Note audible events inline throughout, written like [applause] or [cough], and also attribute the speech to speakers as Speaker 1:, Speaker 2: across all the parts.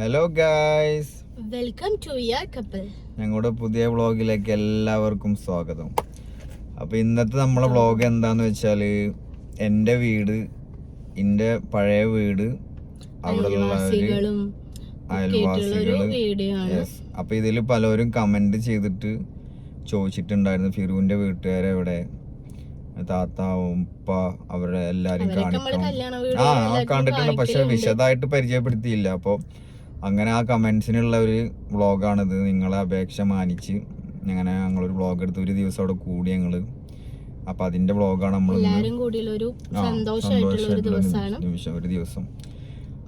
Speaker 1: Hello guys
Speaker 2: welcome to your couple
Speaker 1: ഞങ്ങളുടെ പുതിയ വ്ളോഗിലേക്ക് എല്ലാവർക്കും സ്വാഗതം. അപ്പോൾ ഇന്നത്തെ നമ്മളെ വ്ളോഗ് എന്താന്ന് വെച്ചാൽ എന്റെ വീട് എന്റെ പഴയ വീട് അവിടെയുള്ള ഒരു
Speaker 2: അയൽവാസികളും. അപ്പൊ
Speaker 1: യെസ് അപ്പോൾ ഇതിൽ പലരും കമന്റ് ചെയ്തിട്ട് ചോദിച്ചിട്ടുണ്ടായിരുന്നു ഫിറുവിന്റെ വീട്ടുകാരെവിടെ? താത്ത ഉപ്പ അവരുടെ എല്ലാരും കാണിക്കണം. ആ, കണ്ടിട്ടുണ്ട്. പക്ഷെ വിശദമായിട്ട് പരിചയപ്പെടുത്തിയില്ല. അപ്പോൾ അങ്ങനെ ആ കമൻസിനുള്ള ഒരു വ്ളോഗാണിത്. നിങ്ങളെ അപേക്ഷ മാനിച്ച് അങ്ങനെ ഞങ്ങളൊരു വ്ളോഗ് എടുത്ത് ഒരു ദിവസം അവിടെ കൂടി ഞങ്ങൾ. അപ്പൊ അതിന്റെ വ്ളോഗാണ് നമ്മൾ
Speaker 2: എല്ലാരും കൂടിയുള്ള ഒരു സന്തോഷമായിട്ടുള്ള ഒരു ദിവസമാണ്.
Speaker 1: നിമിഷം ഒരു ദിവസം.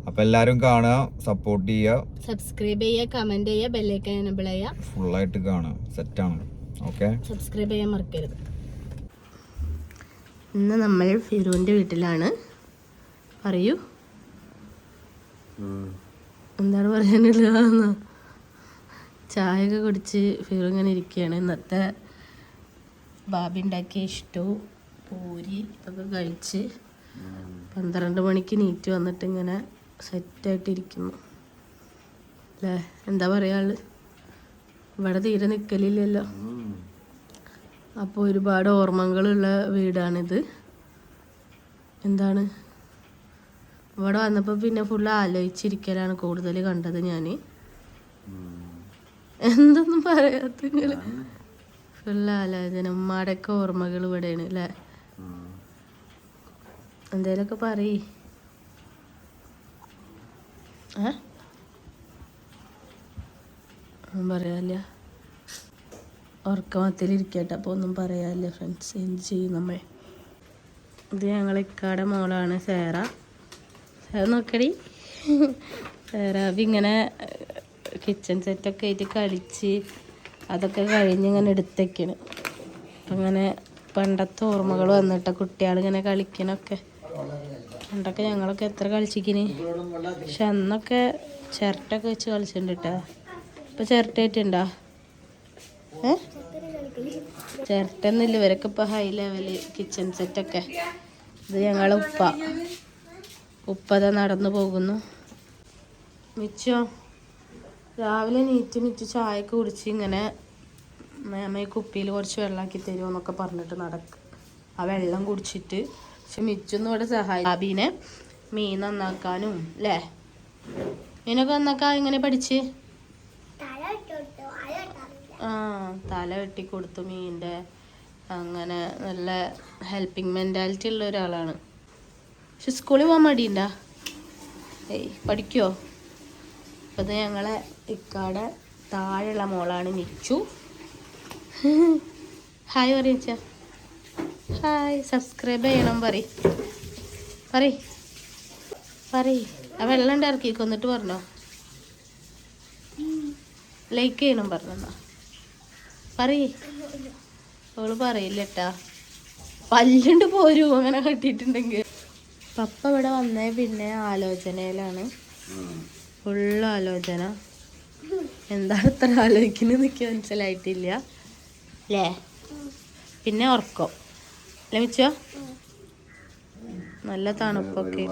Speaker 1: അപ്പൊ എല്ലാരും കാണുക സപ്പോർട്ട് ചെയ്യുക.
Speaker 2: സബ്സ്ക്രൈബ് ചെയ്യുക കമന്റ് ചെയ്യുക ബെല്ലൈക്കൻ എനബിൾ ചെയ്യുക.
Speaker 1: ഫുള്ളായിട്ട് കാണുക. സെറ്റാണ് ഓക്കെ
Speaker 2: സബ്സ്ക്രൈബ് ചെയ്യാൻ മറക്കരുത്. ഇന്ന് നമ്മൾ ഫിറോന്റെ വീട്ടിലാണ്. പറയൂ. എന്താണ് പറയാനുള്ളതെന്ന് ചായ ഒക്കെ കുടിച്ച് ഫീലിങ്ങനെ ഇരിക്കുകയാണ് ഇന്നത്തെ ബാബി ഉണ്ടാക്കിയ ഇഷ്ടവും പൂരി ഒക്കെ കഴിച്ച് പന്ത്രണ്ട് മണിക്ക് നീറ്റ് വന്നിട്ട് ഇങ്ങനെ സെറ്റായിട്ടിരിക്കുന്നു അല്ലേ? എന്താ പറയാ ആൾ? ഇവിടെ തീരെ നിൽക്കലില്ലല്ലോ അപ്പോൾ ഒരുപാട് ഓർമ്മകളുള്ള വീടാണിത്. എന്താണ്? ഇവിടെ വന്നപ്പോൾ പിന്നെ ഫുൾ ആലോചിച്ചിരിക്കലാണ് കൂടുതൽ കണ്ടത് ഞാൻ എന്തൊന്നും പറയാത്ത ഫുൾ ആലോചന. ഉമ്മാടൊക്കെ ഓർമ്മകൾ ഇവിടെയാണ് അല്ലേ എന്തേലൊക്കെ പറയ്. ഒന്നും പറയാല്ല ഉറക്കമത്തിലിരിക്കട്ടെ അപ്പോൾ ഒന്നും പറയാല്ല ഫ്രണ്ട്സ് എന്ത് ചെയ്യും നമ്മൾ ഇത് ഞങ്ങൾ ഇക്കാടെ മോളാണ് സേറ. സേറ നോക്കടി. [laughs] സേറ അബി ഇങ്ങനെ കിച്ചൺ സെറ്റൊക്കെ ആയിട്ട് കളിച്ച് അതൊക്കെ കഴിഞ്ഞ് ഇങ്ങനെ എടുത്തേക്കാണ്. അങ്ങനെ പണ്ടത്തെ ഓർമ്മകൾ വന്നിട്ട കുട്ടികളിങ്ങനെ കളിക്കണൊക്കെ. പണ്ടൊക്കെ ഞങ്ങളൊക്കെ എത്ര കളിച്ചിക്കിന്? പക്ഷെ അന്നൊക്കെ ചിരട്ടൊക്കെ വെച്ച് കളിച്ചിട്ടുണ്ട് കേട്ടോ ഇപ്പം ചിരട്ടായിട്ടുണ്ടോ ഏ? ചിരട്ടന്നില്ല ഇവരൊക്കെ ഇപ്പൊ ഹൈ ലെവൽ കിച്ചൺ സെറ്റൊക്കെ ഇത് ഞങ്ങളെ ഉപ്പ. ഉപ്പത നടന്നു പോകുന്നു. മിച്ചോ രാവിലെ നീറ്റ് മിച്ച് ചായക്ക് കുടിച്ച് ഇങ്ങനെ മേമ ഈ കുപ്പിയിൽ കുറച്ച് വെള്ളമാക്കി തരുമോ എന്നൊക്കെ പറഞ്ഞിട്ട് നടക്കും. ആ വെള്ളം കുടിച്ചിട്ട് പക്ഷെ മിച്ചൊന്നും ഇവിടെ സഹായി അബീനെ മീൻ നന്നാക്കാനും അല്ലേ മീനൊക്കെ നന്നാക്കാൻ എങ്ങനെ പഠിച്ച്? ആ തല വെട്ടി കൊടുത്തു മീനിന്റെ. അങ്ങനെ നല്ല ഹെൽപ്പിംഗ് മെന്റാലിറ്റി ഉള്ള ഒരാളാണ്. പക്ഷെ സ്കൂളിൽ പോകാൻ മടിയുണ്ടാ? ഏയ് പഠിക്കുമോ അപ്പം ഇത് ഞങ്ങളെ ഇക്കാടെ താഴെയുള്ള മോളാണ് മിച്ചു. ഹായ് പറയും ചാ ഹായ് സബ്സ്ക്രൈബ് ചെയ്യണം പറ പറ പറ ആ വെള്ളം ഉണ്ട് ഇറക്കി കൊന്നിട്ട് പറഞ്ഞോ. ലൈക്ക് ചെയ്യണം പറഞ്ഞെന്നാ. പറയ്. അവൾ പറയില്ല കേട്ടാ പല്ലുണ്ട് പോരൂ അങ്ങനെ കട്ടിട്ടുണ്ടെങ്കിൽ പപ്പ ഇവിടെ വന്നേ പിന്നെ ആലോചനയിലാണ്. ഫുള്ള് ആലോചന. എന്താണ് ഇത്ര ആലോചിക്കുന്നത് എനിക്ക് മനസ്സിലായിട്ടില്ല. അല്ലേ പിന്നെ ഉറക്കം. അല്ലേ മിച്ചോ? നല്ല തണുപ്പൊക്കെ.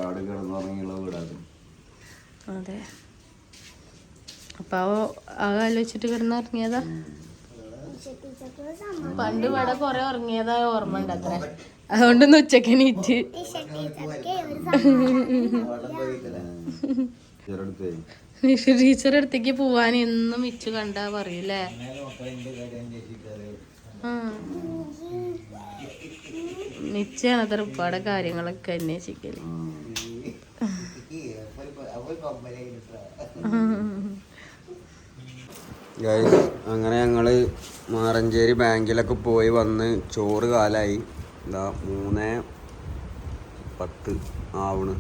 Speaker 2: അതെ. അപ്പൊ ആ ആലോചിച്ചിട്ട് കിടന്നുറങ്ങിയതാ? പണ്ട് ഇവിടെ കൊറേ ഉറങ്ങിയതാ ഓർമ്മ ഉണ്ട് അത്ര. അതുകൊണ്ടൊന്ന് ഉച്ചയ്ക്ക് നീറ്റ് നിഷ അടുത്തേക്ക് പോവാൻ എന്നും മിച്ചു കണ്ടാ പറയൂലേ നിശ്ചയാണ് അത്ര ഒരുപാട് കാര്യങ്ങളൊക്കെ
Speaker 1: അന്വേഷിക്കൽ. അങ്ങനെ ഞങ്ങൾ മാറഞ്ചേരി ബാങ്കിലൊക്കെ പോയി വന്ന് ചോറ് കാലായി. എന്താ മൂന്ന് പത്ത് ആവണ്.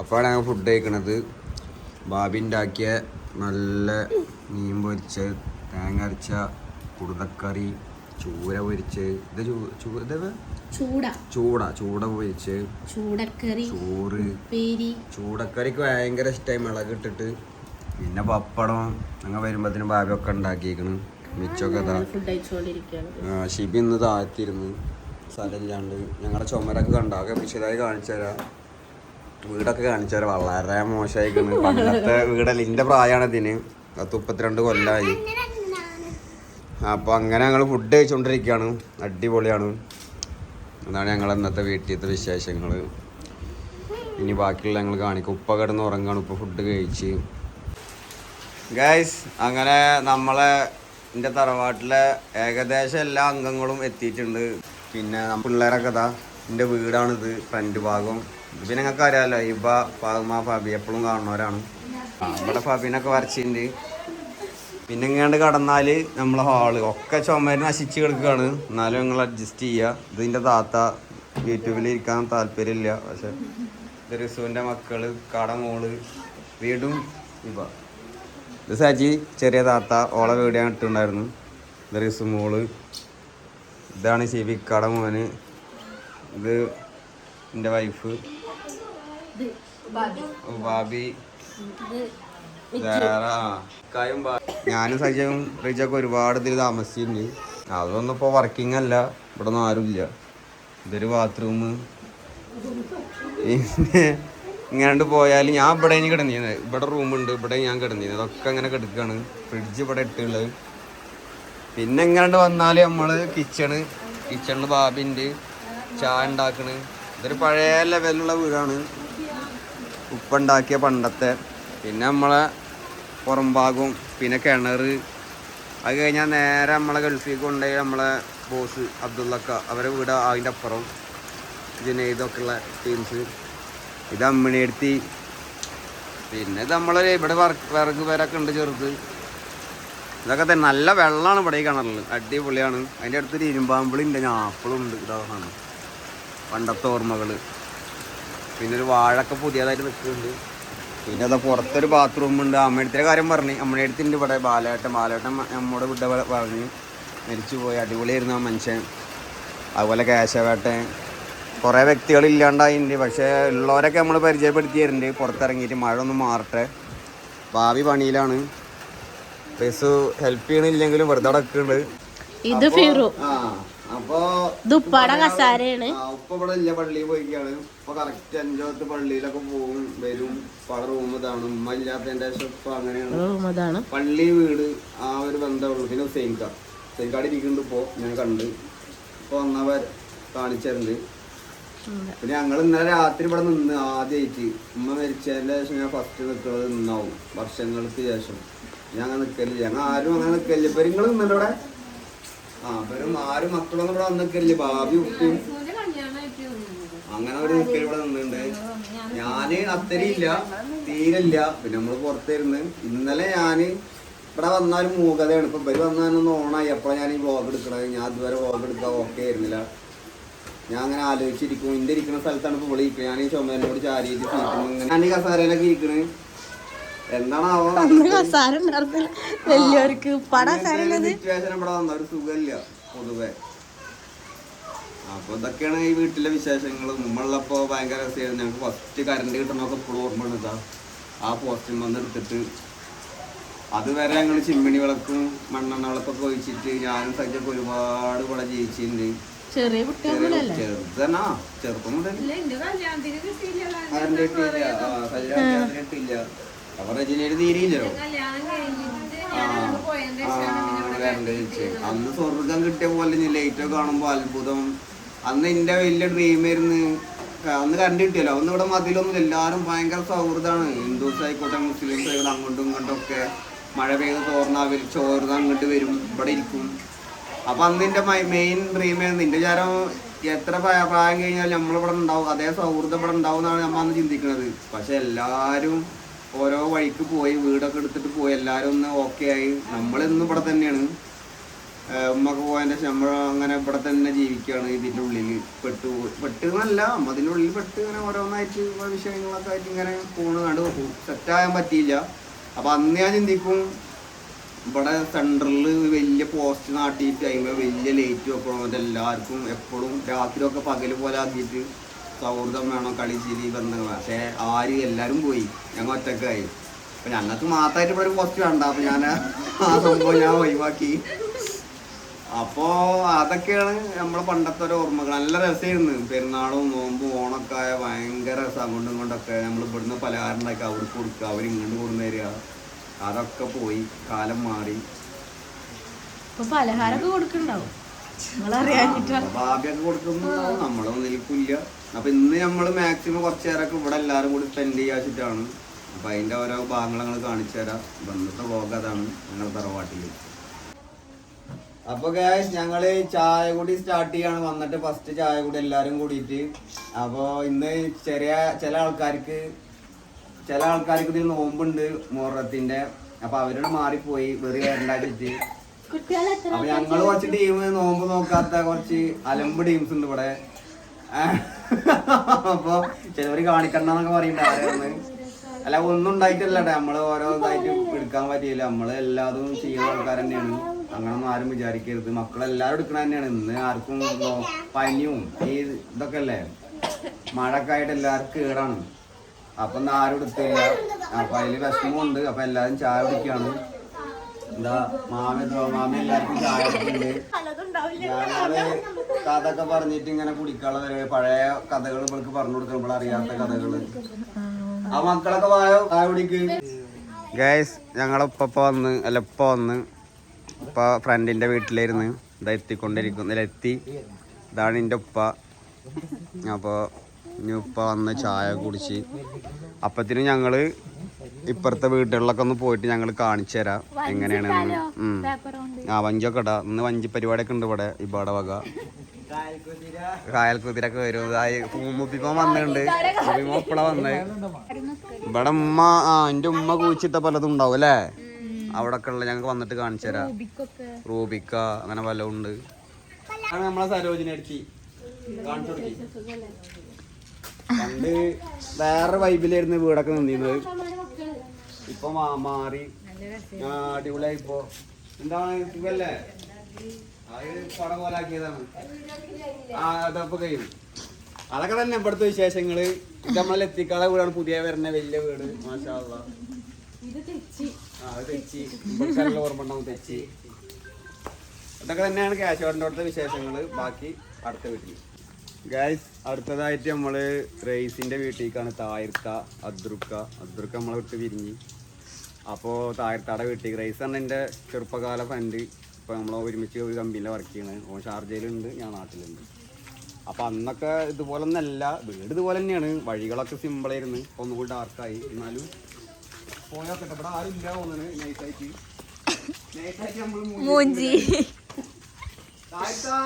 Speaker 1: അപ്പോഴാണ് ഞങ്ങൾ ഫുഡ് കഴിക്കണത്. ബാബി ഉണ്ടാക്കിയ നല്ല മീൻ പൊരിച്ച് തേങ്ങ അരച്ച കുടുതക്കറി ചൂര പൊരിച്ച്. ഇത്
Speaker 2: ചൂട.
Speaker 1: ചൂട ചൂട പൊരിച്ച്.
Speaker 2: ചൂടക്കറി
Speaker 1: ചോറ്. ചൂടക്കറിക്ക് ഭയങ്കര ഇഷ്ടമായി മുളക് ഇട്ടിട്ട്. പിന്നെ പപ്പടം ഞങ്ങൾ വരുമ്പോഴത്തേനും ബാബിയൊക്കെ ഉണ്ടാക്കിയേക്കണ് മിച്ചൊക്കെ ഷിബി ഇന്ന് താഴ്ത്തിരുന്ന് സ്ഥലമില്ലാണ്ട് ഞങ്ങളുടെ ചുമരൊക്കെ കണ്ടാകെ വിശദമായി കാണിച്ചു തരാം. വീടൊക്കെ കാണിച്ചാൽ വളരെ മോശമായിക്കുന്നു പണ്ടത്തെ വീടല്ല എന്റെ പ്രായമാണ് ഇതിന്. പത്ത് മുപ്പത്തിരണ്ട് കൊല്ലമായി അപ്പൊ അങ്ങനെ ഞങ്ങൾ ഫുഡ് കഴിച്ചുകൊണ്ടിരിക്കുകയാണ് അടിപൊളിയാണ്. അതാണ് ഞങ്ങൾ ഇന്നത്തെ വീട്ടിലത്തെ വിശേഷങ്ങൾ ഇനി ബാക്കിയുള്ള ഞങ്ങൾ കാണിക്കും. ഉപ്പ കിടന്ന് ഉറങ്ങാണ്. ഉപ്പ ഫുഡ് കഴിച്ച്. ഗൈസ് അങ്ങനെ നമ്മളെ എന്റെ തറവാട്ടിലെ ഏകദേശം എല്ലാ അംഗങ്ങളും എത്തിയിട്ടുണ്ട്. പിന്നെ പിള്ളേരെ പിള്ളേരൊക്കെ ഇതാ എന്റെ വീടാണിത് ഫ്രണ്ട് ഭാഗം. ഇത് പിന്നെ ഞങ്ങൾക്ക് അറിയാമല്ലോ ഇബ ഫാമ ഫാബി എപ്പോഴും കാണുന്നവരാണ്. ഇവിടെ ഫാബിനൊക്കെ വരച്ചിട്ടുണ്ട് പിന്നെ ഇങ്ങാണ്ട് കടന്നാൽ നമ്മളെ ഹാൾ. ഒക്കെ ചുമര് നശിച്ച് കിടക്കുകയാണ് എന്നാലും ഞങ്ങൾ അഡ്ജസ്റ്റ് ചെയ്യുക ഇതിന്റെ താത്ത യൂട്യൂബിൽ ഇരിക്കാൻ താല്പര്യമില്ല പക്ഷെ റിസുവിന്റെ മക്കൾ കട മോൾ വീടും ഇവ ഇത് സജി ചെറിയ താത്ത ഓളെ വീഡിയോ ഇട്ടുണ്ടായിരുന്നു ഇത് മോൾ. ഇതാണ് ശിവി കട മോന്. ഇത് എന്റെ വൈഫ് ഭാബി ഞാനും സജയും റിജൊക്കെ ഒരുപാട് ഇതിൽ താമസിച്ചിട്ടുണ്ട്. അതൊന്നും ഇപ്പോൾ വർക്കിംഗ് അല്ല. ഇവിടെ ഒന്നും ആരുമില്ല ഇതൊരു ബാത്റൂം പിന്നെ ഇങ്ങാണ്ട് പോയാൽ ഞാൻ ഇവിടെ ഇനി കിടന്നിരുന്നത്. ഇവിടെ റൂമുണ്ട് ഇവിടെ ഞാൻ കിടന്നിരുന്നത്. അതൊക്കെ അങ്ങനെ കിടക്കുകയാണ് ഫ്രിഡ്ജ് ഇവിടെ ഇട്ടുള്ളത് പിന്നെ എങ്ങനെ വന്നാൽ നമ്മൾ കിച്ചണ് കിച്ചണിൽ ബാബിന്റെ ചായ ഉണ്ടാക്കണ് ഇതൊരു പഴയ ലെവലുള്ള വീടാണ്. ഉപ്പുണ്ടാക്കിയ പണ്ടത്തെ. പിന്നെ നമ്മളെ പുറം ഭാഗവും പിന്നെ കിണർ അത് കഴിഞ്ഞാൽ നേരെ നമ്മളെ ഗൾഫിൽ കൊണ്ടുപോയി നമ്മളെ ബോസ് അബ്ദുള്ളക്ക അവരെ വീട് അതിന്റെ അപ്പുറം. ജുനൈദൊക്കെ ഉള്ള ടീംസ് ഇത് അമ്മിണിയെടുത്തി. പിന്നെ നമ്മളൊരു നമ്മളെ ഇവിടെ വർക്ക് വിറക് പേരൊക്കെ ഉണ്ട് ചെറുത്. ഇതൊക്കെ നല്ല വെള്ളമാണ് ഇവിടെ ഈ കിണറിൽ അടിപൊളിയാണ്. അതിന്റെ അടുത്തൊരു ഞാൻ ആപ്പിളും ഉണ്ട്. ഇതാണ് പണ്ടത്തെ ഓർമ്മകൾ പിന്നെ ഒരു വാഴൊക്കെ പുതിയതായിട്ട് നിൽക്കുന്നുണ്ട്. പിന്നെ അതാ പുറത്തൊരു ബാത്റൂം ഉണ്ട്. അമ്മയുടെ കാര്യം പറഞ്ഞു. അമ്മയുടെ അടുത്തുണ്ട് ഇവിടെ ബാലേട്ടൻ. ബാലേട്ടൻ നമ്മുടെ വിട്ട പറഞ്ഞു മരിച്ചു പോയി അടിപൊളിയായിരുന്നു ആ മനുഷ്യൻ. അതുപോലെ കേശവേട്ടൻ. കുറേ വ്യക്തികൾ ഇല്ലാണ്ടായിട്ടുണ്ട് പക്ഷേ ഉള്ളവരൊക്കെ നമ്മൾ പരിചയപ്പെടുത്തി തരുന്നുണ്ട് പുറത്തിറങ്ങിയിട്ട് മഴ ഒന്നും മാറട്ടെ. ഭാവി പണിയിലാണ്. ബസ് ഹെൽപ്പ് ചെയ്യണില്ലെങ്കിലും വെറുതെ അവിടെ നിൽക്കുന്നുണ്ട്
Speaker 2: ഇത് ഫിറു.
Speaker 1: അപ്പോ
Speaker 2: ഇത് ഉപ്പാടെ കസാരയാണ്.
Speaker 1: ആ, ഉപ്പ ഇവിടെ ഇല്ല പള്ളിയിൽ പോയിക്കാണ്. ഇപ്പൊ കറക്റ്റ് അഞ്ചോത്ത് പള്ളിയിലൊക്കെ പോകും വരും. പല റൂം ഇതാണ്. ഉമ്മ ഇല്ലാത്തതിന്റെ ശേഷം ഇപ്പൊ അങ്ങനെയാണ്.
Speaker 2: റൂം അതാണ്.
Speaker 1: പള്ളി വീട് ആ ഒരു ബന്ധമുള്ളൂ പിന്നെ സെയിൻകാർ സെയിൻകാട് ഇരിക്കുന്നുണ്ട് ഇപ്പോ. ഞാൻ കണ്ട്. ഇപ്പൊ വന്നവർ കാണിച്ചിട്ടുണ്ട് പിന്നെ ഞങ്ങൾ ഇന്നലെ രാത്രി ഇവിടെ നിന്ന് ആദ്യമായിട്ട് ഉമ്മ മരിച്ചതിന്റെ ശേഷം ഞാൻ ഫസ്റ്റ് നിൽക്കുന്നത് നിന്നാവും. വർഷങ്ങൾക്ക് ശേഷം. ഞാൻ അങ്ങനെ നിൽക്കലില്ല ഞങ്ങൾ ആരും അങ്ങനെ നിൽക്കല്ലേ ഇപ്പൊ നിങ്ങൾ നിന്നല്ലോ ഇവിടെ ആ ഇവരും ആരും മക്കളൊന്നും ഇവിടെ വന്ന് നിൽക്കലില്ല ഭാവി ഉപ്പയും അങ്ങനെ ഒരു നിൽക്കൽ ഇവിടെ നിന്നുണ്ട്. ഞാൻ അത്തരിയില്ല. തീരല്ല പിന്നെ നമ്മൾ പുറത്തിരുന്ന്. ഇന്നലെ ഞാൻ ഇവിടെ വന്നാലും മൂകതയാണ്. ഇപ്പൊ ഇവർ വന്നാലൊന്ന് ഓണായി. എപ്പോഴാണ് ഞാൻ ഈ വ്ളോഗ് എടുക്കണത്. ഞാൻ ഇതുവരെ വ്ളോഗ് എടുക്കാൻ ഓക്കെ ആയിരുന്നില്ല. ഞാൻ അങ്ങനെ ആലോചിച്ചിരിക്കും ഇന്റെ ഇരിക്കുന്ന സ്ഥലത്താണ് ഇപ്പൊ വിളിക്കുക ഞാൻ ഈ ചുമലിനോട് ചാരിയിട്ട് ഞാൻ ഈ കസാരയിലൊക്കെ ഇരിക്കണ്. എന്താണാവോ?
Speaker 2: അന്ന് കസാര ഉണ്ടായിരുന്നില്ല. വലിയവർക്ക് പട കസാര
Speaker 1: സിറ്റുവേഷൻ ഇവിടെ വന്ന. ഒരു സുഖമില്ല പൊതുവെ. അപ്പൊ ഇതൊക്കെയാണ് ഈ വീട്ടിലെ വിശേഷങ്ങൾ മുമ്പുള്ളപ്പോ ഭയങ്കര രസമായിരുന്നു. ഞങ്ങൾക്ക് ഫസ്റ്റ് കറണ്ട് കിട്ടണമൊക്കെ ഇപ്പോഴും ഓർമ്മ ഉണ്ടാ ആ പോസ്റ്റിൽ വന്ന് എടുത്തിട്ട്. അതുവരെ ഞങ്ങൾ ചിമ്മിണി വിളക്കും മണ്ണെണ്ണ വിളക്കൊക്കെ ഒഴിച്ചിട്ട് ഞാനും സജ്ജൊക്കെ ഒരുപാട് ഇവിടെ ജീവിച്ചിട്ടുണ്ട്.
Speaker 2: ചെറിയ
Speaker 1: ചെറുതനാ ചെറുപ്പം മുതൽ കല്യാണത്തിന് കിട്ടിയില്ല. അന്ന് സ്വർഗം കിട്ടിയ പോലെ ലൈറ്റ് കാണുമ്പോ അത്ഭുതം. അന്ന് എന്റെ വലിയ ഡ്രീം ആയിരുന്നു. അന്ന് കറണ്ട് കിട്ടിയല്ലോ. അന്ന് ഇവിടെ മതിലൊന്നും എല്ലാവരും ഭയങ്കര സൗഹൃദമാണ്. ഹിന്ദുസ് ആയിക്കോട്ടെ മുസ്ലിംസ് ആയിക്കോട്ടെ അങ്ങോട്ടും ഇങ്ങോട്ടും ഒക്കെ മഴ പെയ്ത് തോർന്നാ വരും ചോർന്ന് അങ്ങോട്ട് വരും. ഇവിടെ ഇരിക്കും. അപ്പൊ അന്ന് എന്റെ മെയിൻ ഡ്രീം ആയിരുന്നു. എന്റെ വിചാരം എത്ര പ്രായ- കഴിഞ്ഞാലും നമ്മളിവിടെ ഉണ്ടാവും. അതേ സൗഹൃദം ഇവിടെ ഉണ്ടാവും എന്നാണ് നമ്മൾ അന്ന് ചിന്തിക്കുന്നത് പക്ഷെ എല്ലാരും ഓരോ വഴിക്ക് പോയി വീടൊക്കെ എടുത്തിട്ട് പോയി എല്ലാവരും ഒന്ന് ഓക്കെ ആയി. നമ്മളിന്ന് ഇവിടെ തന്നെയാണ്. ഉമ്മക്ക് പോയതിന്റെ ശമ്പളം അങ്ങനെ ഇവിടെ തന്നെ ജീവിക്കുകയാണ് ഇതിന്റെ ഉള്ളിൽ പെട്ടു പെട്ട് എന്നല്ല അതിന്റെ ഉള്ളിൽ പെട്ട് ഇങ്ങനെ ഓരോന്നായിട്ട് ഓരോ വിഷയങ്ങളൊക്കെ ആയിട്ട് ഇങ്ങനെ പോണ് സെറ്റാകാൻ പറ്റിയില്ല. അപ്പം അന്ന് ഞാൻ ചിന്തിക്കും ഇവിടെ സെൻട്രലിൽ വലിയ പോസ്റ്റ് നാട്ടിയിട്ട് അതിന് വലിയ ലൈറ്റ് വെക്കണം? എല്ലാവർക്കും എപ്പോഴും രാത്രിയൊക്കെ പകൽ പോലെ ആക്കിയിട്ട് സൗഹൃദം വേണം കളി ചിരി ബന്ധങ്ങൾ. പക്ഷേ ആര് എല്ലാവരും പോയി. ഞങ്ങൾ ഒറ്റക്കായി. അപ്പൊ ഞങ്ങൾക്ക് മാത്രമായിട്ട് ഇവിടെ ഒരു പോസ്റ്റ് വേണ്ട അപ്പൊ ഞാൻ ആ സംഭവം ഞാൻ ഒഴിവാക്കി. അപ്പോ അതൊക്കെയാണ് നമ്മളെ പണ്ടത്തെ ഒരു ഓർമ്മകൾ. നല്ല രസമായിരുന്നു. പെരുന്നാളും നോമ്പും ഓണൊക്കെ ആയ ഭയങ്കര രസം. കൊണ്ടൊക്കെ നമ്മൾ ഇവിടുന്ന് പലഹാരം ഉണ്ടാക്കി അവർക്ക് കൊടുക്കുക അവർ ഇങ്ങോട്ട് കൊണ്ടു തരിക അതൊക്കെ പോയി. കാലം മാറി.
Speaker 2: പലഹാരമൊക്കെ കൊടുക്കണ്ടാവും.
Speaker 1: നമ്മളൊന്നും നിൽക്കില്ല അപ്പൊ ഇന്ന് നമ്മൾ മാക്സിമം കുറച്ച് നേരമൊക്കെ ഇവിടെ എല്ലാവരും കൂടി സ്പെൻഡ് ചെയ്യാച്ചിട്ടാണ്. അപ്പൊ അതിന്റെ ഓരോ ഭാഗങ്ങൾ ഞങ്ങൾ കാണിച്ചു തരാം. ബന്ധത്തെ ഇന്നത്തെ വ്ലോഗ് അതാണ് ഞങ്ങൾ തറവാട്ടിൽ അപ്പൊ ഗ്യാഷ് ഞങ്ങൾ ചായ കൂടി സ്റ്റാർട്ട് ചെയ്യാണ്. വന്നിട്ട് ഫസ്റ്റ് ചായ കൂടി എല്ലാരും കൂടിയിട്ട്. അപ്പൊ ഇന്ന് ചെറിയ ചില ആൾക്കാർക്ക് ചില ആൾക്കാർക്ക് ഇതിൽ നോമ്പുണ്ട് മുഹറത്തിന്റെ. അപ്പൊ അവരോട് മാറിപ്പോയി വെറി വരണ്ടാച്ചിട്ട്. അപ്പൊ ഞങ്ങൾ കുറച്ച് ടീം നോമ്പ് നോക്കാത്ത കുറച്ച് അലമ്പ് ടീംസ് ഉണ്ട് ഇവിടെ. അപ്പൊ ചിലവര് കാണിക്കണ്ടെന്നൊക്കെ ആരാണ് അല്ല ഒന്നും ഉണ്ടായിട്ടല്ല നമ്മൾ ഓരോ ഇതായിട്ട് എടുക്കാൻ പറ്റിയില്ല. നമ്മൾ എല്ലാതും ചെയ്യുന്ന ആൾക്കാർ തന്നെയാണ്. അങ്ങനൊന്നും ആരും വിചാരിക്കരുത്. മക്കളെല്ലാരും എടുക്കണ തന്നെയാണ്. ഇന്ന് ആർക്കും പനിയും ഈ ഇതൊക്കെ അല്ലേ? മഴയൊക്കെ ആയിട്ട് എല്ലാവർക്കും കേടാണ്. അപ്പൊ ഇന്ന് ആരും എടുത്തില്ല. അപ്പൊ അതിൽ വിഷമമുണ്ട്. അപ്പൊ എല്ലാരും ചായ കുടിക്കാണ്. എന്താ മാമി മാമി എല്ലാവർക്കും ചായ കുടിക്കുന്നുണ്ട് ഞങ്ങൾ കഥ ഒക്കെ പറഞ്ഞിട്ട് ഇങ്ങനെ കുടിക്കാനുള്ള പരിപാടി. പഴയ കഥകൾ ഇവൾക്ക് പറഞ്ഞു കൊടുക്കണം ഇവിടെ അറിയാത്ത കഥകൾ. ആ മക്കളൊക്കെ വായോ? ചായ കുടിക്ക്. ഗൈസ് ഞങ്ങളിപ്പോ വന്ന് അല്ല ഇപ്പൊ വന്ന് ഇപ്പൊ ഫ്രണ്ടിന്റെ വീട്ടിലിരുന്ന് ഇതാ എത്തിക്കൊണ്ടിരിക്കുന്നു ഇതിൽ എത്തി. ഇതാണ് എന്റെ ഉപ്പ. അപ്പോൾ ഇനി ഉപ്പ വന്ന് ചായ കുടിച്ച്. അപ്പത്തിന് ഞങ്ങൾ ഇപ്പുറത്തെ വീടുകളിലൊക്കെ ഒന്ന് പോയിട്ട് ഞങ്ങൾ കാണിച്ചു തരാം. എങ്ങനെയാണ് ആ വഞ്ചൊക്കെ ഇടാ. ഇന്ന് വഞ്ചി പരിപാടിയൊക്കെ ഉണ്ട് ഇവിടെ ഇവിടെ വക. കായൽ കുതിരൊക്കെ വരും മുപ്പിമോൻ വന്നിട്ടുണ്ട്. മുപ്പിമോ ഇപ്പളാ വന്നത് ഇവിടെ ഉമ്മ ആ എന്റെ ഉമ്മ കുഴിച്ചിട്ട പലതും ഉണ്ടാവും അല്ലേ? അവിടെ ഒക്കെ ഉള്ള ഞങ്ങൾക്ക് വന്നിട്ട് കാണിച്ചു തരാം. റൂബിക്ക അങ്ങനെ പലതും ഉണ്ട്. ആണ് നമ്മളെ സരോജിനി അടിച്ച് കാണിച്ചു കൊടുക്കി പണ്ട് വേറെ വൈബിലായിരുന്നു വീടൊക്കെ നിന്നിരുന്നത്. ഇപ്പൊ മാറി. അടിപൊളിയായി ഇപ്പൊ. എന്താണ് സുഖല്ലേ? അത് പടം പോലാക്കിയതാണ്. ആ അതപ്പൊ കഴിയും. അതൊക്കെ തന്നെ ഇവിടുത്തെ വിശേഷങ്ങൾ. ഇത് നമ്മളെ എത്തിക്കാളെ വീടാണ് പുതിയ വരുന്ന വലിയ വീട് മാഷാ അള്ളാ. ആ അത് തെച്ചി. ഇവിടുത്തെ ഓർമ്മ ഉണ്ടാവും തെച്ചി. ഇതൊക്കെ തന്നെയാണ് കാശോടിന്റെ അവിടുത്തെ വിശേഷങ്ങൾ. ബാക്കി അടുത്ത വീട്ടിൽ ഗൈസ് അടുത്തതായിട്ട് നമ്മൾ റേസിന്റെ വീട്ടിലേക്കാണ് തായർക്ക അദ്രുക്ക. അദ്രുക്ക നമ്മളെ വിട്ട് പിരിഞ്ഞ് അപ്പോൾ തായർത്താടെ വീട്ടിലേക്ക്. റേസ് ആണ് എന്റെ ചെറുപ്പകാല ഫ്രണ്ട് ഇപ്പോൾ നമ്മൾ ഒരുമിച്ച് ഒരു കമ്പനിയിലെ വർക്ക് ചെയ്യണത് ഓൻ ഷാർജയിലുണ്ട് ഞാൻ നാട്ടിലുണ്ട്. അപ്പോൾ അന്നൊക്കെ ഇതുപോലെ ഒന്നല്ല വീട് ഇതുപോലെ തന്നെയാണ്. വഴികളൊക്കെ സിമ്പിളായിരുന്നു ഒന്നുകൂടി ഡാർക്കായി എന്നാലും പോയൊക്കെ ഇവിടെ ആരും ഇല്ല തോന്നുന്നു നൈസായിട്ട് നൈസായിട്ട് നമ്മൾ
Speaker 3: മൂഞ്ചി.
Speaker 1: താഴ്ത്താ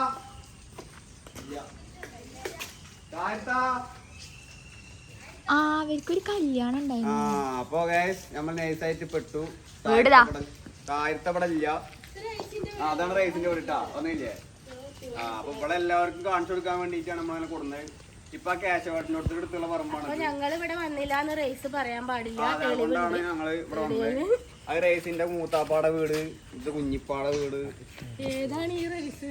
Speaker 3: ആ അവർക്കൊരു കല്യാണം ഉണ്ടായിരുന്നു.
Speaker 1: അപ്പൊ ഗൈസ് നമ്മൾ നൈസായിട്ട് പെട്ടു.
Speaker 3: വീടിതാ.
Speaker 1: താഴത്തെ ഇവിടെ ഇല്ല. അതാണ് റൈസിന്റെ വീട് ഇട്ടാ ഒന്നില്ലേ ആ അപ്പൊ ഇവിടെ എല്ലാവർക്കും കാണിച്ചു കൊടുക്കാൻ വേണ്ടിയിട്ടാണ് നമ്മൾ അങ്ങനെ കൊടുക്കുന്നത് ഇപ്പൊ കേശവേട്ടനോട് അടുത്തുള്ള പറമ്പാണ്
Speaker 2: ഞങ്ങൾ ഇവിടെ വന്നില്ലാന്ന് റേസ് പറയാൻ പാടില്ല.
Speaker 1: ഞങ്ങൾ ഇവിടെ വന്നത്. അത് റേസിന്റെ മൂത്താപ്പാടെ വീട് ഇത് കുഞ്ഞിപ്പാടെ വീട്.
Speaker 2: ഏതാണ് ഈ റേസ്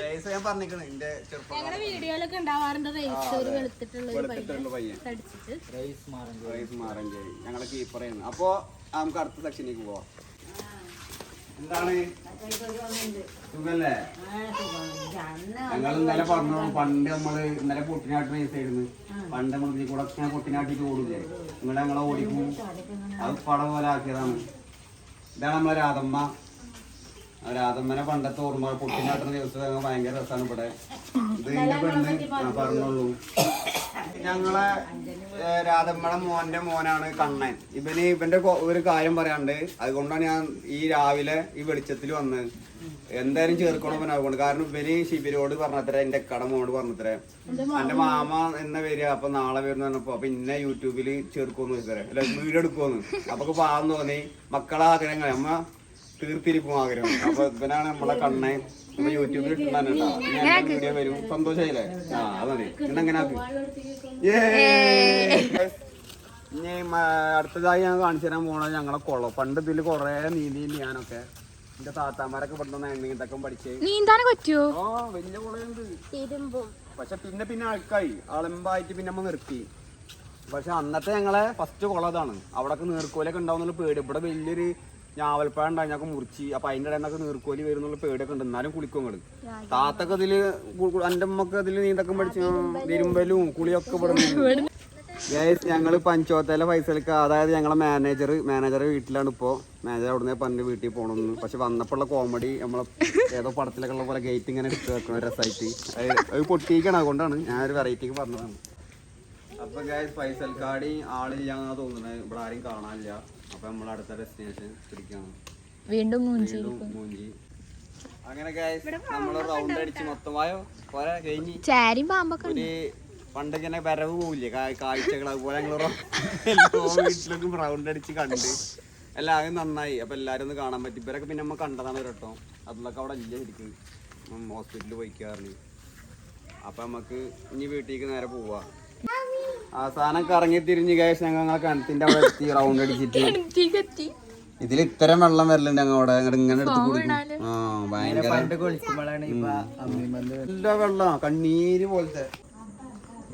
Speaker 1: റേസ് ഞാൻ പറഞ്ഞിരിക്കണേ എന്റെ ചെറുപ്പം
Speaker 2: ഞങ്ങളുടെ വീഡിയോയിലൊക്കെ ഉണ്ടാവാറുണ്ട് റേസ് ഒരു വെളുത്തിട്ടുള്ള പയ്യൻ.
Speaker 1: റൈസ് മാറഞ്ചേരി ഞങ്ങളെ കീപ്പറായിരുന്നു അപ്പോ നമുക്ക് അടുത്ത സെക്ഷനിലേക്ക് പോവാം. എന്താണ്? ഞങ്ങൾ ഇന്നലെ പറഞ്ഞു പണ്ട് നമ്മൾ ഇന്നലെ പൊട്ടിനാട്ടിന് റേസായിരുന്നു പണ്ട് നമ്മൾ കൂടെ ഇങ്ങനെ പൊട്ടിനാട്ടിട്ട് ഓടില്ലേ? നിങ്ങളെ ഞങ്ങളെ ഓടിക്കും. അത് പടം പോലെ ആക്കിയതാണ്. ഇതാണ് നമ്മളെ രാധമ്മ. രാധമ്മനെ പണ്ടത്തെ ഓർമ്മ പൊട്ടിനാട്ടുന്ന ദിവസം ഭയങ്കര രസമാണ് ഇവിടെ. ഇത് എന്റെ പെണ്ണ് ഞാൻ പറഞ്ഞോളൂ. ഞങ്ങളെ രാധമ്മയുടെ മോന്റെ മോനാണ് കണ്ണൻ. ഇവന് ഇവന്റെ ഒരു കാര്യം പറയാണ്ട്. അതുകൊണ്ടാണ് ഞാൻ ഈ രാവിലെ ഈ വെളിച്ചത്തിൽ വന്ന് എന്തായാലും ചേർക്കണം കാരണം ഇവന് ശിബിരോട് പറഞ്ഞത്ര എന്റെ കട മോനോട് പറഞ്ഞത്ര. എന്റെ മാമ. എന്ന വരിക അപ്പൊ നാളെ വരുന്ന പറഞ്ഞപ്പോ അപ്പൊ ഇന്നെ യൂട്യൂബിൽ ചേർക്കുമെന്ന് വെച്ചാൽ വീഡിയോ എടുക്കുമെന്ന് അപ്പൊ പാവം തോന്നി. മക്കളെ ആഗ്രഹങ്ങൾ അമ്മ തീർത്തിരിക്കും ആഗ്രഹം. അപ്പൊ ഇവനാണ് നമ്മളെ കണ്ണെ യൂട്യൂബിൽ ഇട്ടുണ്ടോ വീഡിയോ വരും. സന്തോഷായില്ലേ? ആ അത് മതി. ഇന്നെങ്ങനെ ആക്കി? ഇനി മ- അടുത്തതായി ഞാൻ കാണിച്ചു തരാൻ പോണത് ഞങ്ങളെ കുളം പണ്ട് ഇതിൽ കൊറേ നീന്തി ഞാനൊക്കെ എന്റെ താത്താമാരൊക്കെ പെട്ടെന്ന് നീന്തക്കം പഠിച്ച്.
Speaker 3: നീന്താനൊക്കെ പറ്റുമോ
Speaker 1: ആ വലിയ കുളമുണ്ട് പക്ഷെ പിന്നെ പിന്നെ ആൾക്കായി. അളമ്പായിട്ട് പിന്നെ നമ്മ നിർത്തി. പക്ഷെ അന്നത്തെ ഞങ്ങളെ ഫസ്റ്റ് കുളം അതാണ്. അവിടെ നീർക്കോലൊക്കെ ഉണ്ടാവുന്നുള്ള പേടി. ഇവിടെ വലിയൊരു ഞാവൽപ്പഴം ഉണ്ടായി ഞങ്ങൾക്ക് മുറിച്ച്. അപ്പൊ അതിന്റെ ഇടയിൽ നിന്നൊക്കെ നീർക്കോലി വരുന്നുള്ള പേടിയൊക്കെ ഉണ്ട്. എന്നാലും കുളിക്കും ഇങ്ങൾ താത്തൊക്കെ ഇതിൽ എന്റെ അമ്മയ്ക്ക് ഇതിൽ നീന്തൊക്കെ പഠിച്ചു തിരുമ്പലും കുളിയൊക്കെ പെടുന്നു ഞങ്ങൾ പഞ്ചോത്തല പൈസക്ക് അതായത് ഞങ്ങളെ മാനേജർ മാനേജർ വീട്ടിലാണ് ഇപ്പോ. മാനേജർ അവിടുന്ന് പറഞ്ഞ് വീട്ടിൽ പോകണമെന്ന് പക്ഷെ വന്നപ്പോഴുള്ള കോമഡി നമ്മളെ ഏതോ പടത്തിലൊക്കെ ഉള്ള പോലെ ഗേറ്റ് ഇങ്ങനെ എടുത്ത് വെക്കണം രസമായിട്ട് അത് പൊട്ടിയിക്കണം അതുകൊണ്ടാണ് ഞാൻ ഒരു വെറൈറ്റിക്ക് പറഞ്ഞതാണ്. അപ്പൊ ഗൈസ് പൈസൽക്കാടി ആളില്ലാന്നാ തോന്നുന്നത്. ഇവിടെ ആരും കാണാനില്ല. അപ്പൊ നമ്മൾ അടുത്ത ഡെസ്റ്റിനേഷൻ പിടിക്കണം.
Speaker 3: വീണ്ടും മൂഞ്ചി
Speaker 1: മൂഞ്ചി. അങ്ങനെ നമ്മൾ റൗണ്ട് അടിച്ച് മൊത്തമായോ പോരാ കഴിഞ്ഞ്
Speaker 3: ചാരിയും പാമ്പൊക്കെ ഉണ്ട്.
Speaker 1: ഒരു പണ്ടിങ്ങനെ വരവ് പോവില്ലേ? കാഴ്ചകൾ അതുപോലെ ഞങ്ങൾ [laughs] വീട്ടിലേക്കും റൗണ്ട് അടിച്ച് കണ്ട്. എല്ലാവരും നന്നായി. അപ്പൊ എല്ലാരും ഒന്ന് കാണാൻ പറ്റി. ഇവരൊക്കെ പിന്നെ നമ്മ കണ്ടതാണ് ഒരട്ടോ അതിലൊക്കെ അവിടെ ഇല്ല ശരിക്കും. ഹോസ്പിറ്റലിൽ പോയിക്കാറിന് അപ്പൊ നമുക്ക് ഇനി വീട്ടിലേക്ക് നേരെ പോവാ. അവസാനം കറങ്ങി തിരിഞ്ഞ് കഴിച്ച് ഞങ്ങൾ ഞങ്ങളെ കിണത്തിന്റെ അവിടെ എത്തി റൗണ്ട് അടിച്ചിട്ട്. ഇതിൽ ഇത്തരം വെള്ളം വരലുണ്ട് അങ്ങട് ഇങ്ങനെ എടുത്ത് കുടിക്കും. ആ ഭയങ്കര എല്ലാ വെള്ളം കണ്ണീര് പോലത്തെ.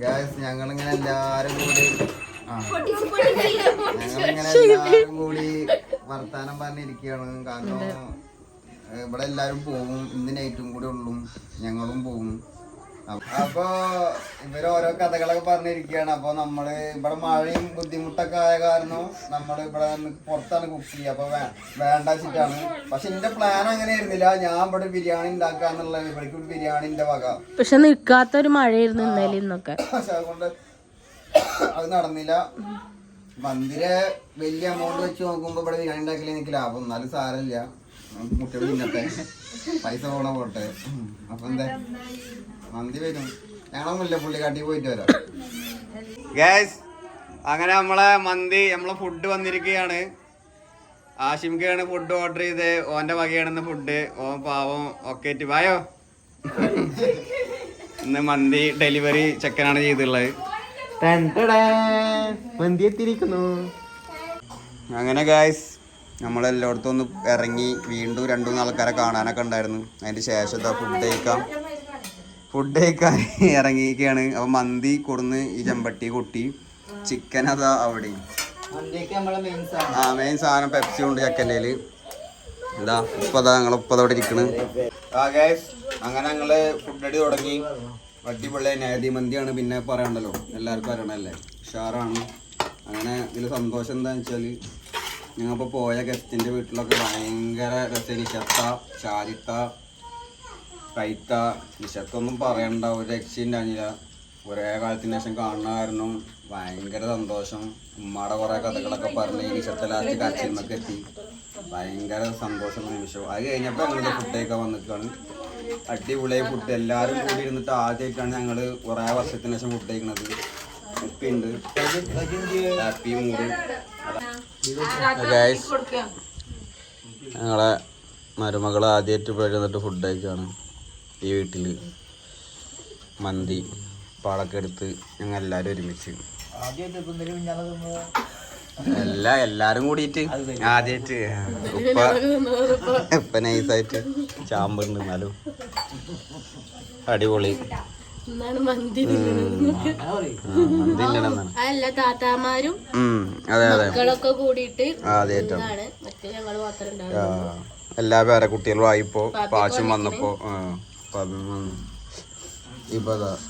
Speaker 1: ഗ്യാസ് ഞങ്ങളിങ്ങനെ എല്ലാരും കൂടി. ഞങ്ങളിങ്ങനെ എല്ലാരും കൂടി വർത്താനം പറഞ്ഞിരിക്കുകയാണ്. കാരണം ഇവിടെ എല്ലാരും പോകും ഇന്ന് നൈറ്റും കൂടെ ഉള്ളു. ഞങ്ങളും പോകും അപ്പൊ ഇവർ ഓരോ കഥകളൊക്കെ പറഞ്ഞിരിക്കുകയാണ്. അപ്പൊ നമ്മൾ ഇവിടെ മഴയും ബുദ്ധിമുട്ടൊക്കെ ആയ കാരണം നമ്മൾ ഇവിടെ പുറത്താണ് കുക്ക് ചെയ്യുക. അപ്പൊ വേണ്ട വെച്ചിട്ടാണ് പക്ഷെ എന്റെ പ്ലാൻ അങ്ങനെ ആയിരുന്നില്ല ഞാൻ ഇവിടെ ബിരിയാണി ഉണ്ടാക്കാന്നുള്ള ഇവിടേക്ക് ബിരിയാണിന്റെ വക.
Speaker 2: പക്ഷെ നിൽക്കാത്തൊരു മഴയായിരുന്നു ഇന്നലെ ഇന്നൊക്കെ.
Speaker 1: പക്ഷെ അതുകൊണ്ട് അത് നടന്നില്ല. മന്ദിര വലിയ എമൗണ്ട് വെച്ച് നോക്കുമ്പോ ഇവിടെ ബിരിയാണി ഉണ്ടാക്കില്ല എനിക്ക് ലാഭം. എന്നാലും സാരമില്ല. കുട്ടികൾ തിന്നട്ടെ പൈസ പോണ പോട്ടെ. അപ്പൊ എന്താ? മന്തി വരും. ഞങ്ങളെ മുല്ലപ്പുള്ളിക്കാട്ടി പോയിട്ട് വരാം. ഗൈസ് അങ്ങനെ നമ്മളെ മന്തി നമ്മളെ ഫുഡ് വന്നിരിക്കുകയാണ്. ആഷിംക്കാണ് ഫുഡ് ഓർഡർ ചെയ്ത് ഓന്റെ വകയാണെന്ന് ഫുഡ് ഓൻ പാവം ഒക്കെ വായോ? ഇന്ന് മന്തി ഡെലിവറി ചെക്കനാണ് ചെയ്തിട്ടുള്ളത്. മന്തി എത്തിയിരിക്കുന്നു. അങ്ങനെ ഗായ്സ് നമ്മളെല്ലായിടത്തും ഒന്ന് ഇറങ്ങി വീണ്ടും രണ്ടു മൂന്ന് ആൾക്കാരെ കാണാനൊക്കെ ഉണ്ടായിരുന്നു. അതിന് ശേഷം ഫുഡ് കഴിക്കാം? ഫുഡ് കഴിക്കാൻ [laughs] ഇറങ്ങിയിരിക്കുകയാണ്. അപ്പൊ മന്തി കൊടുന്ന് ഈ ചെമ്പട്ടി കൊട്ടി. ചിക്കൻ അതാ അവിടെ. ആ മെയിൻ സാധനം പെപ്സി ഉണ്ട് ചക്കന്റെ എന്താ ഉപ്പതാ ഞങ്ങൾ അവിടെ ഇരിക്കണ്. ആ ഗൈസ് അങ്ങനെ ഞങ്ങൾ ഫുഡ് അടി തുടങ്ങി. അടിപൊളി നേതി മന്തിയാണ്. പിന്നെ പറയണ്ടല്ലോ എല്ലാവർക്കും അറിയണല്ലേ ഉഷാറാണ്. അങ്ങനെ ഇതിൽ സന്തോഷം എന്താന്ന് വെച്ചാൽ ഞങ്ങളിപ്പോ പോയ ഗസ്റ്റിന്റെ വീട്ടിലൊക്കെ ഭയങ്കര രസം ചത്ത ചാരിത്ത കൈത്ത വിശത്തൊന്നും പറയണ്ട ഒരു രക്ഷയുണ്ടായിരുന്നില്ല ഒരേ കാലത്തിന് ശേഷം കാണുന്ന കാരണം ഭയങ്കര സന്തോഷം. ഉമ്മയുടെ കുറെ കഥകളൊക്കെ പറഞ്ഞ് വിശത്തലാത്തി കച്ചിന്നൊക്കെ എത്തി. ഭയങ്കര സന്തോഷം നിമിഷം. അത് കഴിഞ്ഞപ്പോൾ ഞങ്ങളുടെ ഫുഡൊക്കെ വന്നിട്ടാണ് അടിപൊളിയായി ഫുഡ് എല്ലാവരും കൂടി ഇരുന്നിട്ട് ആദ്യമായിട്ടാണ് ഞങ്ങൾ കുറേ വർഷത്തിന് ശേഷം ഫുഡ് കഴിക്കുന്നത് ഉപ്പുണ്ട് ഹാപ്പി മൂഡ് ഞങ്ങളെ മരുമകൾ ആദ്യമായിട്ട് പോയിരുന്നിട്ട് ഫുഡ് കഴിക്കാണ്. ഈ വീട്ടിൽ മന്തി പാളൊക്കെ എടുത്ത് ഞങ്ങൾ എല്ലാവരും ഒരുമിച്ച്. അല്ല എല്ലാരും കൂടിയിട്ട് ആദ്യമായിട്ട് ഉപ്പ ഉപ്പ നൈസായിട്ട് ചാമ്പുണ്ട് എന്നാലും. അടിപൊളി.
Speaker 2: മന്തി അല്ല താത്താമാരും
Speaker 1: അതെ അതെ.
Speaker 2: മക്കളൊക്കെ കൂടിയിട്ട്
Speaker 1: ആദ്യമായിട്ടാണ് എല്ലാ പേരെ കുട്ടികളും ആയിപ്പോ പാശം വന്നപ്പോ ആ, അപ്പൊ